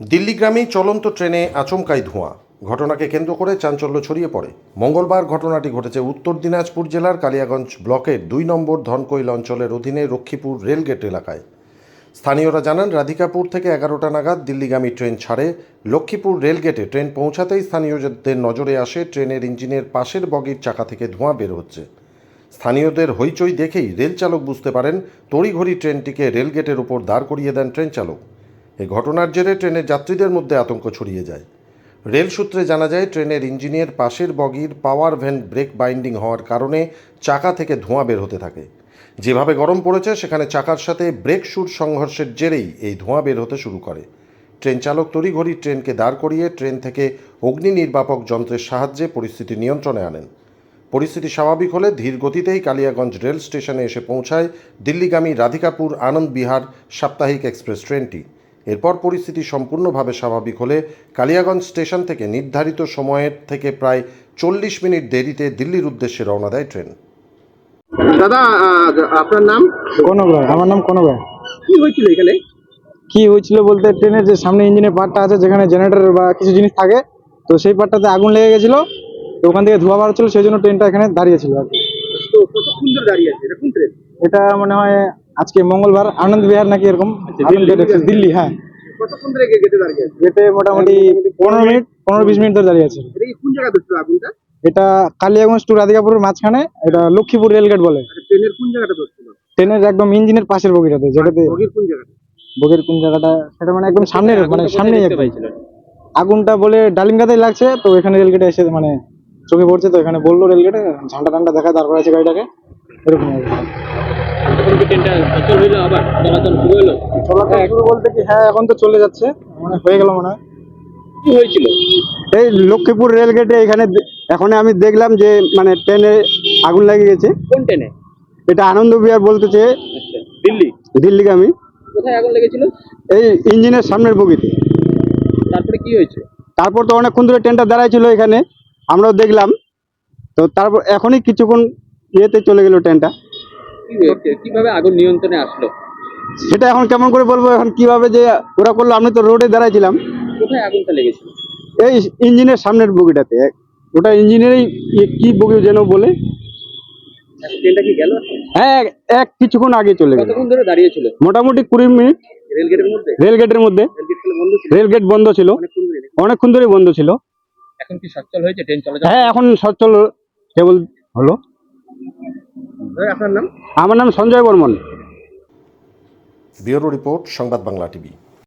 দিল্লি গ্রামেই চলন্ত ট্রেনে আচমকাই ধোঁয়া। ঘটনাকে কেন্দ্র করে চাঞ্চল্য ছড়িয়ে পড়ে। মঙ্গলবার ঘটনাটি ঘটেছে উত্তর দিনাজপুর জেলার কালিয়াগঞ্জ ব্লকের দুই নম্বর ধনকৈল অঞ্চলের অধীনে রক্ষীপুর রেলগেট এলাকায়। স্থানীয়রা জানান, রাধিকাপুর থেকে এগারোটা নাগাদ দিল্লিগামী ট্রেন ছাড়ে। লক্ষ্মীপুর রেলগেটে ট্রেন পৌঁছাতেই স্থানীয়দের নজরে আসে, ট্রেনের ইঞ্জিনের পাশের বগির চাকা থেকে ধোঁয়া বের হচ্ছে। স্থানীয়দের হইচই দেখেই রেল চালক বুঝতে পারেন, তড়িঘড়ি ট্রেনটিকে রেলগেটের উপর দাঁড় করিয়ে দেন ট্রেন চালক এই ঘটনার জেরে ট্রেনের যাত্রীদের মধ্যে আতঙ্ক ছড়িয়ে যায়। রেল সূত্রে জানা যায়, ট্রেনের ইঞ্জিনিয়ার পাশের বগির পাওয়ার ভ্যান ব্রেক বাইন্ডিং হওয়ার কারণে চাকা থেকে ধোঁয়া বের হতে থাকে। যেভাবে গরম পড়েছে, সেখানে চাকার সাথে ব্রেক শুট সংঘর্ষের জেরেই এই ধোঁয়া বের হতে শুরু করে। ট্রেন চালক তড়িঘড়ি ট্রেনকে দাঁড় করিয়ে ট্রেন থেকে অগ্নি নির্বাপক যন্ত্রের সাহায্যে পরিস্থিতি নিয়ন্ত্রণে আনেন। পরিস্থিতি স্বাভাবিক হলে ধীর গতিতেই কালিয়াগঞ্জ রেল স্টেশনে এসে পৌঁছায় দিল্লিগামী রাধিকাপুর আনন্দ বিহার সাপ্তাহিক এক্সপ্রেস ট্রেনটি। এরপর পরিস্থিতি সম্পূর্ণভাবে স্বাভাবিক হলে কালিয়াগঞ্জ স্টেশন থেকে নির্ধারিত সময়ের থেকে প্রায় চল্লিশ মিনিট দেরিতে দিল্লির উদ্দেশ্যে রওনা দেয় ট্রেন। দাদা আপনার নাম? কনক রায় আমার নাম কনক রায় কি হয়েছিল এখানে? কি হয়েছিল বলতে ট্রেনের যে সামনে ইঞ্জিনের পার্টটা আছে যেখানে জেনারেটর বা কিছু জিনিস থাকে তো সেই পার্টটাতে আগুন লেগে গেছিল তো ওখান থেকে ধোঁয়া বার হচ্ছিল সেই জন্য ট্রেনটা এখানে দাঁড়িয়েছিল আর কি। তো কতক্ষণ ধরে দাঁড়িয়ে আছে? এটা কোন ট্রেন? এটা মনে হয় আজকে মঙ্গলবার আনন্দ বিহার নাকি এরকম? express, দিল্লি হ্যাঁ। গেটে মোটামুটি পনেরো মিনিট পনেরো বিশ মিনিট ধরে দাঁড়িয়ে আছে। এটা কালিয়াগঞ্জ টু রাধিকাপুরের মাঝখানে এটা লক্ষ্মীপুর রেলগেট বলে। আচ্ছা, ট্রেনের কোন জায়গাটা ট্রেনের একদম ইঞ্জিনের পাশের বগিটাতে যেটাতে বগির কোন জায়গাটা? বগির কোন জায়গাটা সেটা মানে একদম সামনে মানে সামনেই একদম। আগুনটা বলে ডালিমগাতেই লাগছে তো এখানে রেলগেটে এসে মানে চোখে পড়ছে তো এখানে বলল রেলগেটে ঝান্ডা টান্ডা দেখা তারপর আছে গাড়িটাকে। এরকম আর কি। চলাচল শুরু বলতে কি হ্যাঁ এখন তো চলে যাচ্ছে। মানে হয়ে গেল মনে হয়। কি হয়েছিল? এই লক্ষ্মীপুর রেলগেটে এখানে এখন আমি দেখলাম যে মানে ট্রেনে আগুন লেগে গেছে। কোন ট্রেনে? এটা আনন্দ বিহার বলতেছে আচ্ছা দিল্লি? দিল্লিগামী। কোথায় আগুন লেগেছিল? এই ইঞ্জিনের সামনের বগিতে। তারপরে কি হয়েছে? তারপর তো অনেকক্ষণ ধরে ট্রেনটা দাঁড়াই ছিল এখানে। আমরাও দেখলাম। তো তারপর এখনই কিছুক্ষণ ইয়েতে চলে গেল ট্রেনটা। কীভাবে আগুন নিয়ন্ত্রণে আসলো? সেটা এখন কেমন করে বলব? এখন কীভাবে যে ওরা করল? আমি তো রোডে দাঁড়াইছিলাম। কোথায় আগুনটা লেগেছিল এই ইঞ্জিনের সামনের বগিটাতে। ওটা ইঞ্জিনেরই কি- বগি যেন বলে। ট্রেনটা কি গেল? হ্যাঁ এক- কিছুক্ষণ আগে চলে গেল। কতক্ষণ ধরে দাঁড়িয়ে ছিল? মোটামুটি কুড়ি মিনিট। রেলগেটের মধ্যে? রেলগেটের মধ্যে। রেলগেট বন্ধ ছিল? রেলগেট বন্ধ ছিল। অনেকক্ষণ ধরে বন্ধ ছিল। এখন কি সচল হয়েছে? ট্রেন চলাচল হ্যাঁ এখন সচল কেবল হলো আপনার নাম? আমার নাম সঞ্জয় বর্মন। ব্যুরো রিপোর্ট সংবাদ বাংলা টিভি।